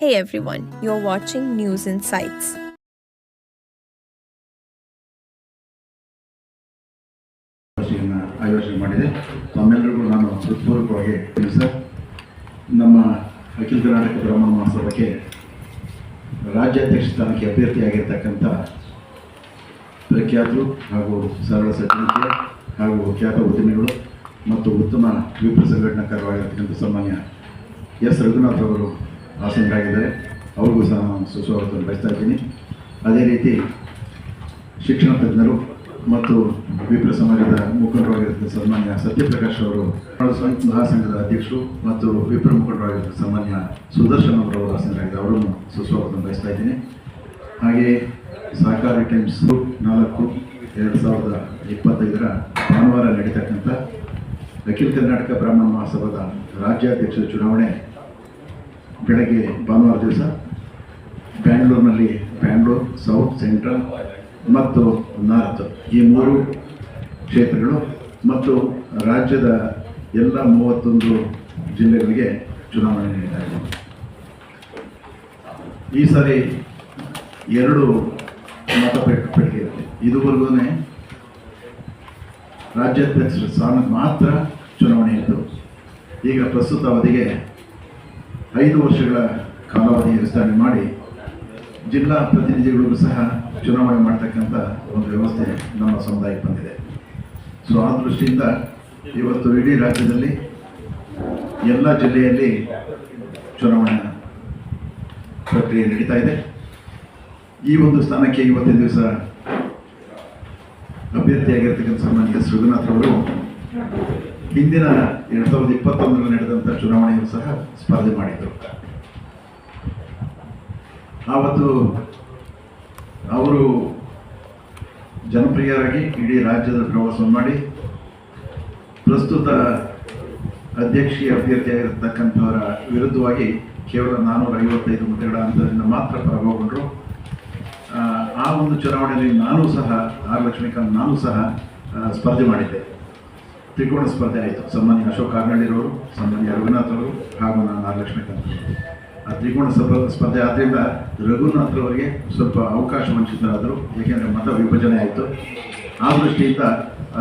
Hey everyone, you're watching News Insights. ಆಯೋಜನೆ ಮಾಡಿದೆ. ತಮ್ಮೆಲ್ಲರಿಗೂ ನಾನು ಹೃತ್ಪೂರ್ವಕವಾಗಿ ಸರ್. ನಮ್ಮ ಅಖಿಲ ಕರ್ನಾಟಕ ಬ್ರಾಹ್ಮಣ ಮಹೋತ್ಸವಕ್ಕೆ ರಾಜ್ಯಾಧ್ಯಕ್ಷ ಸ್ಥಾನಕ್ಕೆ ಅಭ್ಯರ್ಥಿಯಾಗಿರ್ತಕ್ಕಂಥ ಪ್ರಖ್ಯಾತರು ಹಾಗೂ ಸರಳ ಸಜ್ಜನಿಕೆ ಹಾಗೂ ಖ್ಯಾತ ಉದ್ಯಮಿಗಳು ಮತ್ತು ಉತ್ತಮ ವಿಪ್ರ ಸಂಘಟನಾಕಾರವಾಗಿರ್ತಕ್ಕಂಥ ಸಾಮಾನ್ಯ ಎಸ್. ರಘುನಾಥ್ ಅವರು ಆಸನರಾಗಿದ್ದಾರೆ ಅವ್ರಿಗೂ ಸಹ ನಾನು ಸುಸ್ವಾಗತವನ್ನು ಬಯಸ್ತಾ ಇದ್ದೀನಿ. ಅದೇ ರೀತಿ ಶಿಕ್ಷಣ ತಜ್ಞರು ಮತ್ತು ವಿಪ್ರ ಸಮಾಜದ ಮುಖಂಡರಾಗಿರುವ ಸನ್ಮಾನ್ಯ ಸತ್ಯಪ್ರಕಾಶ್ ಅವರು ಸಂಘ ಮಹಾಸಂಘದ ಅಧ್ಯಕ್ಷರು ಮತ್ತು ವಿಪ್ರ ಮುಖಂಡರಾಗಿರುವ ಸನ್ಮಾನ್ಯ ಸುದರ್ಶನ್ ಅವರು ಆಸನರಾಗಿದ್ದಾರೆ ಅವರನ್ನು ಸುಸ್ವಾಗತ ಬಯಸ್ತಾ ಇದ್ದೀನಿ. ಹಾಗೆ ಸಹಕಾರಿ ಟೈಮ್ಸ್ ನಾಲ್ಕು, ಎರಡು ಸಾವಿರದ ಇಪ್ಪತ್ತೈದರ ಭಾನುವಾರ ನಡೀತಕ್ಕಂಥ ಅಖಿಲ ಕರ್ನಾಟಕ ಬ್ರಾಹ್ಮಣ ಮಹಾಸಭಾದ ರಾಜ್ಯಾಧ್ಯಕ್ಷ ಚುನಾವಣೆ ಬೆಳಗ್ಗೆ ಭಾನುವಾರ ದಿವಸ ಬ್ಯಾಂಗ್ಳೂರಿನಲ್ಲಿ ಬ್ಯಾಂಗ್ಳೂರ್, ಸೌತ್, ಸೆಂಟ್ರಲ್ ಮತ್ತು ನಾರ್ತ್ ಈ ಮೂರು ಕ್ಷೇತ್ರಗಳು ಮತ್ತು ರಾಜ್ಯದ ಎಲ್ಲ ಮೂವತ್ತೊಂದು ಜಿಲ್ಲೆಗಳಿಗೆ ಚುನಾವಣೆ ಇದೆ ಈ ಸಾರಿ ಎರಡು ಪೆಟ್ಟಿಗೆ ಇರುತ್ತೆ. ಇದುವರೆಗೂ ರಾಜ್ಯಾಧ್ಯಕ್ಷರ ಸ್ಥಾನಕ್ಕೆ ಮಾತ್ರ ಚುನಾವಣೆ ಇತ್ತು. ಈಗ ಪ್ರಸ್ತುತ ಅವಧಿಗೆ ಐದು ವರ್ಷಗಳ ಕಾಲಾವಧಿ ವಿಸ್ತರಣೆ ಮಾಡಿ ಜಿಲ್ಲಾ ಪ್ರತಿನಿಧಿಗಳಿಗೂ ಸಹ ಚುನಾವಣೆ ಮಾಡ್ತಕ್ಕಂಥ ಒಂದು ವ್ಯವಸ್ಥೆ ನಮ್ಮ ಸಮುದಾಯಕ್ಕೆ ಬಂದಿದೆ. ಸೊ ಆ ದೃಷ್ಟಿಯಿಂದ ಇವತ್ತು ಇಡೀ ರಾಜ್ಯದಲ್ಲಿ ಎಲ್ಲ ಜಿಲ್ಲೆಯಲ್ಲಿ ಚುನಾವಣೆ ಪ್ರಕ್ರಿಯೆ ನಡೀತಾ ಇದೆ. ಈ ಒಂದು ಸ್ಥಾನಕ್ಕೆ ಇವತ್ತಿನ ದಿವಸ ಅಭ್ಯರ್ಥಿಯಾಗಿರ್ತಕ್ಕಂಥ ಸನ್ಮಾನ್ಯ ಎಸ್ ರಘುನಾಥ್ ಅವರು ಹಿಂದಿನ ಎರಡು ಸಾವಿರದ ಇಪ್ಪತ್ತೊಂದರಲ್ಲಿ ನಡೆದಂಥ ಚುನಾವಣೆಯೂ ಸಹ ಸ್ಪರ್ಧೆ ಮಾಡಿದರು. ಆವತ್ತು ಅವರು ಜನಪ್ರಿಯರಾಗಿ ಇಡೀ ರಾಜ್ಯದ ಪ್ರವಾಸ ಮಾಡಿ ಪ್ರಸ್ತುತ ಅಧ್ಯಕ್ಷೀಯ ಅಭ್ಯರ್ಥಿಯಾಗಿರ್ತಕ್ಕಂಥವರ ವಿರುದ್ಧವಾಗಿ ಕೇವಲ ನಾನ್ನೂರ ಐವತ್ತೈದು ಮತಗಳ ಅಂತರದಿಂದ ಮಾತ್ರ ಪರಾಭವಗೊಂಡರು ಆ, ಒಂದು ಚುನಾವಣೆಯಲ್ಲಿ ನಾನು ಸಹ ಆರ್ ಲಕ್ಷ್ಮೀಕಾಂತ್ ನಾನು ಸಹ ಸ್ಪರ್ಧೆ ಮಾಡಿದ್ದೆ. ತ್ರಿಕೋಣ ಸ್ಪರ್ಧೆ ಆಯಿತು. ಸನ್ಮಾನ್ಯ ಅಶೋಕ್ ಕಾರ್ನಳ್ಳಿರವರು ಸನ್ಮಾನ್ಯ ರಘುನಾಥ್ ಅವರು ಹಾಗೂ ನಾನು ಆರ್ ಲಕ್ಷ್ಮೀಕಾಂತ್ ಅವರು ಆ ತ್ರಿಕೋಣ ಸ್ಪರ್ಧೆ ಆದ್ದರಿಂದ ರಘುನಾಥ್ ಅವರಿಗೆ ಸ್ವಲ್ಪ ಅವಕಾಶ ವಂಚಿತರಾದರು. ಏಕೆಂದರೆ ಮತ ವಿಭಜನೆ ಆಯಿತು. ಆ ದೃಷ್ಟಿಯಿಂದ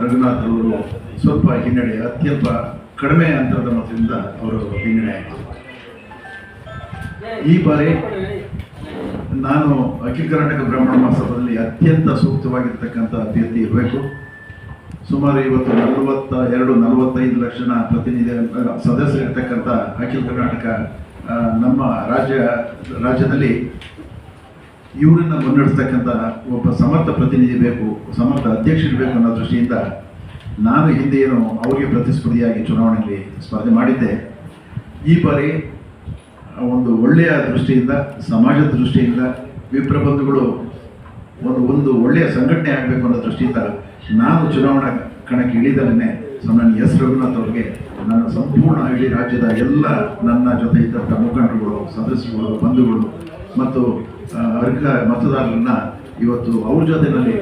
ರಘುನಾಥ್ ಅವರು ಸ್ವಲ್ಪ ಹಿನ್ನಡೆ, ಅತ್ಯಲ್ಪ ಕಡಿಮೆ ಅಂತರದ ಮತದಿಂದ ಅವರು ಹಿನ್ನಡೆ ಆಯಿತು. ಈ ಬಾರಿ ನಾನು ಅಖಿಲ ಕರ್ನಾಟಕ ಬ್ರಾಹ್ಮಣ ಮಹಾಸಭಾದಲ್ಲಿ ಅತ್ಯಂತ ಸೂಕ್ತವಾಗಿರ್ತಕ್ಕಂಥ ಅಭ್ಯರ್ಥಿ ಇರಬೇಕು. ಸುಮಾರು ಇವತ್ತು ನಲವತ್ತ, ಎರಡು ನಲವತ್ತೈದು ಲಕ್ಷ ಜನ ಪ್ರತಿನಿಧಿ ಸದಸ್ಯರಿರ್ತಕ್ಕಂಥ ಅಖಿಲ ಕರ್ನಾಟಕ ನಮ್ಮ ರಾಜ್ಯ, ರಾಜ್ಯದಲ್ಲಿ ಇವರನ್ನು ಮುನ್ನಡೆಸ್ತಕ್ಕಂಥ ಒಬ್ಬ ಸಮರ್ಥ ಪ್ರತಿನಿಧಿ ಬೇಕು, ಸಮರ್ಥ ಅಧ್ಯಕ್ಷರು ಬೇಕು ಅನ್ನೋ ದೃಷ್ಟಿಯಿಂದ ನಾನು ಹಿಂದೆ ಅವರಿಗೆ ಪ್ರತಿಸ್ಪರ್ಧಿಯಾಗಿ ಚುನಾವಣೆಯಲ್ಲಿ ಸ್ಪರ್ಧೆ ಮಾಡಿದ್ದೆ. ಈ ಬಾರಿ ಒಂದು ಒಳ್ಳೆಯ ದೃಷ್ಟಿಯಿಂದ, ಸಮಾಜದ ದೃಷ್ಟಿಯಿಂದ ವಿಪ್ರ ಬಂಧುಗಳು ಒಂದು ಒಂದು ಒಳ್ಳೆಯ ಸಂಘಟನೆ ಆಗಬೇಕು ಅನ್ನೋ ದೃಷ್ಟಿಯಿಂದ ನಾನು ಚುನಾವಣಾ ಕಣಕ್ಕೆ ಇಳಿದಲೇ ನನ್ನ ಎಸ್. ರಘುನಾಥ್ ಅವರಿಗೆ ನನ್ನ ಸಂಪೂರ್ಣ ಇಡೀ ರಾಜ್ಯದ ಎಲ್ಲ ನನ್ನ ಜೊತೆ ಇದ್ದಂಥ ಮುಖಂಡರುಗಳು, ಸದಸ್ಯರುಗಳು, ಬಂಧುಗಳು ಮತ್ತು ಅರ್ಹ ಮತದಾರರನ್ನ ಇವತ್ತು ಅವ್ರ ಜೊತೆನಲ್ಲಿ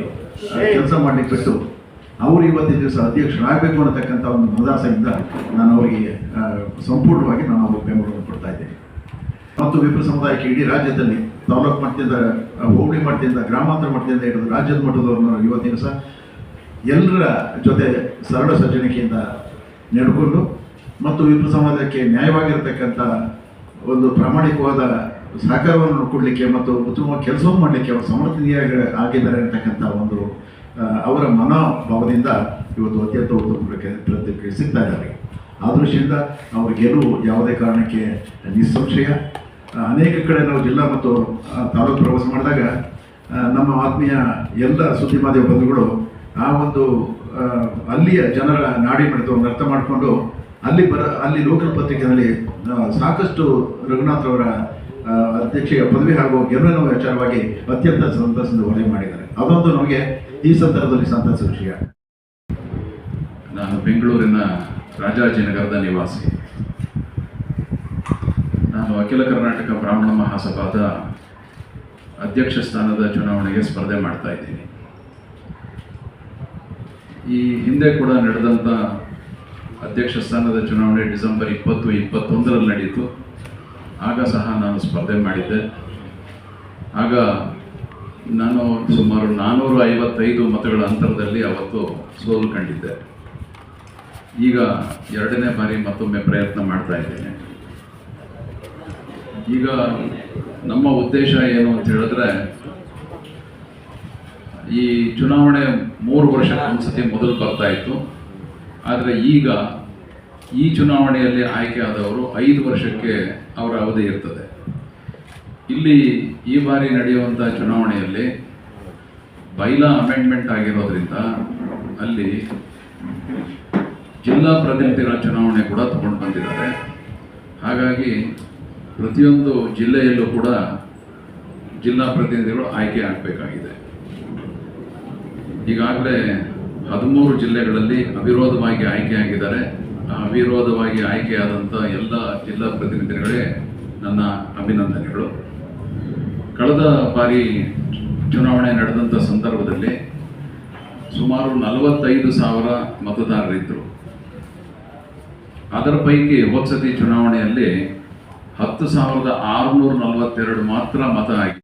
ಕೆಲಸ ಮಾಡಲಿಕ್ಕೆ ಬಿಟ್ಟು ಅವರು ಇವತ್ತಿನ ದಿವಸ ಅಧ್ಯಕ್ಷರಾಗಬೇಕು ಅನ್ನತಕ್ಕಂಥ ಒಂದು ಮದಾಸೆಯಿಂದ ನಾನು ಅವರಿಗೆ ಸಂಪೂರ್ಣವಾಗಿ ನಾನು ಅವ್ರಿಗೆ ಬೆಂಬಲವನ್ನು ಕೊಡ್ತಾ ಇದ್ದೇನೆ. ಮತ್ತು ವಿಪ್ರ ಸಮುದಾಯಕ್ಕೆ ಇಡೀ ರಾಜ್ಯದಲ್ಲಿ ತಾಲೂಕು ಮಟ್ಟದಿಂದ ಹೋಬಳಿ ಮಟ್ಟದಿಂದ ಗ್ರಾಮಾಂತರ ಮಟ್ಟದಿಂದ ಹಿಡಿದು ರಾಜ್ಯದ ಮಟ್ಟದವ್ರನ್ನ ಇವತ್ತಿನ ಸಹ ಎಲ್ಲರ ಜೊತೆ ಸರಳ ಸಜ್ಜನಿಕೆಯಿಂದ ನೆಡ್ಕೊಂಡು ಮತ್ತು ವಿಪ್ರ ಸಮಾಜಕ್ಕೆ ನ್ಯಾಯವಾಗಿರ್ತಕ್ಕಂಥ ಒಂದು ಪ್ರಾಮಾಣಿಕವಾದ ಸಹಕಾರವನ್ನು ಕೊಡಲಿಕ್ಕೆ ಮತ್ತು ಉತ್ತಮ ಕೆಲಸವನ್ನು ಮಾಡಲಿಕ್ಕೆ ಅವರು ಸಮರ್ಥನೀಯ ಆಗಿದ್ದಾರೆ ಅಂತಕ್ಕಂಥ ಒಂದು ಅವರ ಮನೋಭಾವದಿಂದ ಇವತ್ತು ಅತ್ಯಂತ ಉತ್ತಮ ಪ್ರತಿ- ಪ್ರತಿಕ್ರಿಯೆ ಸಿಗ್ತಾ ಇದ್ದಾರೆ ಆ ದೃಷ್ಟಿಯಿಂದ ಅವ್ರ ಗೆಲುವು ಯಾವುದೇ ಕಾರಣಕ್ಕೆ ನಿಸ್ಸಂಶಯ. ಅನೇಕ ಕಡೆ ನಾವು ಜಿಲ್ಲಾ ಮತ್ತು ತಾಲೂಕು ಪ್ರವಾಸ ಮಾಡಿದಾಗ ನಮ್ಮ ಆತ್ಮೀಯ ಎಲ್ಲ ಸುದ್ದಿ ಮಾಧ್ಯಮ ಬಂಧುಗಳು ಆ ಒಂದು ಅಲ್ಲಿಯ ಜನರ ನಾಡಿ ಮಿಡಿತವನ್ನು ಅರ್ಥ ಮಾಡಿಕೊಂಡು ಅಲ್ಲಿ ಬರ, ಅಲ್ಲಿ ಲೋಕಲ್ ಪತ್ರಿಕೆಯಲ್ಲಿ ಸಾಕಷ್ಟು ರಘುನಾಥ್ ಅವರ ಅಧ್ಯಕ್ಷೀಯ ಪದವಿ ಹಾಗೂ ಗೆಲುವಿನ ವಿಚಾರವಾಗಿ ಅತ್ಯಂತ ಸಂತಸದಿಂದ ವರದಿ ಮಾಡಿದ್ದಾರೆ. ಅದೊಂದು ನಮಗೆ ಈ ಸಂದರ್ಭದಲ್ಲಿ ಸಂತಸ ವಿಷಯ. ನಾನು ಬೆಂಗಳೂರಿನ ರಾಜಾಜಿನಗರದ ನಿವಾಸಿ. ನಾನು ಅಖಿಲ ಕರ್ನಾಟಕ ಬ್ರಾಹ್ಮಣ ಮಹಾಸಭಾದ ಅಧ್ಯಕ್ಷ ಸ್ಥಾನದ ಚುನಾವಣೆಗೆ ಸ್ಪರ್ಧೆ ಮಾಡ್ತಾ ಇದ್ದೀನಿ. ಈ ಹಿಂದೆ ಕೂಡ ನಡೆದಂಥ ಅಧ್ಯಕ್ಷ ಸ್ಥಾನದ ಚುನಾವಣೆ ಡಿಸೆಂಬರ್ ಇಪ್ಪತ್ತು, ಇಪ್ಪತ್ತೊಂದರಲ್ಲಿ ನಡೆಯಿತು. ಆಗ ಸಹ ನಾನು ಸ್ಪರ್ಧೆ ಮಾಡಿದ್ದೆ. ಆಗ ನಾನು ಸುಮಾರು ನಾನ್ನೂರ ಐವತ್ತೈದು ಮತಗಳ ಅಂತರದಲ್ಲಿ ಅವತ್ತು ಸೋಲು ಕಂಡಿದ್ದೆ. ಈಗ ಎರಡನೇ ಬಾರಿ ಮತ್ತೊಮ್ಮೆ ಪ್ರಯತ್ನ ಮಾಡ್ತಾ ಇದ್ದೇನೆ. ಈಗ ನಮ್ಮ ಉದ್ದೇಶ ಏನು ಅಂತ ಹೇಳಿದ್ರೆ, ಈ ಚುನಾವಣೆ ಮೂರು ವರ್ಷಕ್ಕೆ ಒಂದ್ಸತಿ ಮೊದಲು ಬರ್ತಾ ಇತ್ತು. ಆದರೆ ಈಗ ಈ ಚುನಾವಣೆಯಲ್ಲಿ ಆಯ್ಕೆ ಆದವರು ಐದು ವರ್ಷಕ್ಕೆ ಅವರ ಅವಧಿ ಇರ್ತದೆ. ಇಲ್ಲಿ ಈ ಬಾರಿ ನಡೆಯುವಂಥ ಚುನಾವಣೆಯಲ್ಲಿ ಬೈಲಾ ಅಮೆಂಡ್ಮೆಂಟ್ ಆಗಿರೋದ್ರಿಂದ ಅಲ್ಲಿ ಜಿಲ್ಲಾ ಪ್ರತಿನಿಧಿಗಳ ಚುನಾವಣೆ ಕೂಡ ತಗೊಂಡು ಬಂದಿದ್ದಾರೆ. ಹಾಗಾಗಿ ಪ್ರತಿಯೊಂದು ಜಿಲ್ಲೆಯಲ್ಲೂ ಕೂಡ ಜಿಲ್ಲಾ ಪ್ರತಿನಿಧಿಗಳು ಆಯ್ಕೆ ಆಗಬೇಕಾಗಿದೆ. ಈಗಾಗಲೇ ಹದಿಮೂರು ಜಿಲ್ಲೆಗಳಲ್ಲಿ ಅವಿರೋಧವಾಗಿ ಆಯ್ಕೆಯಾಗಿದ್ದಾರೆ. ಆ ಅವಿರೋಧವಾಗಿ ಆಯ್ಕೆಯಾದಂಥ ಎಲ್ಲ ಜಿಲ್ಲಾ ಪ್ರತಿನಿಧಿಗಳೇ ನನ್ನ ಅಭಿನಂದನೆಗಳು. ಕಳೆದ ಬಾರಿ ಚುನಾವಣೆ ನಡೆದಂಥ ಸಂದರ್ಭದಲ್ಲಿ ಸುಮಾರು ನಲವತ್ತೈದು ಸಾವಿರ ಮತದಾರರಿದ್ದರು. ಅದರ ಪೈಕಿ ಹೋದ್ಸತಿ ಚುನಾವಣೆಯಲ್ಲಿ ಹತ್ತು ಸಾವಿರದ ಆರುನೂರ ನಲವತ್ತೆರಡು ಮಾತ್ರ ಮತ ಆಗಿದೆ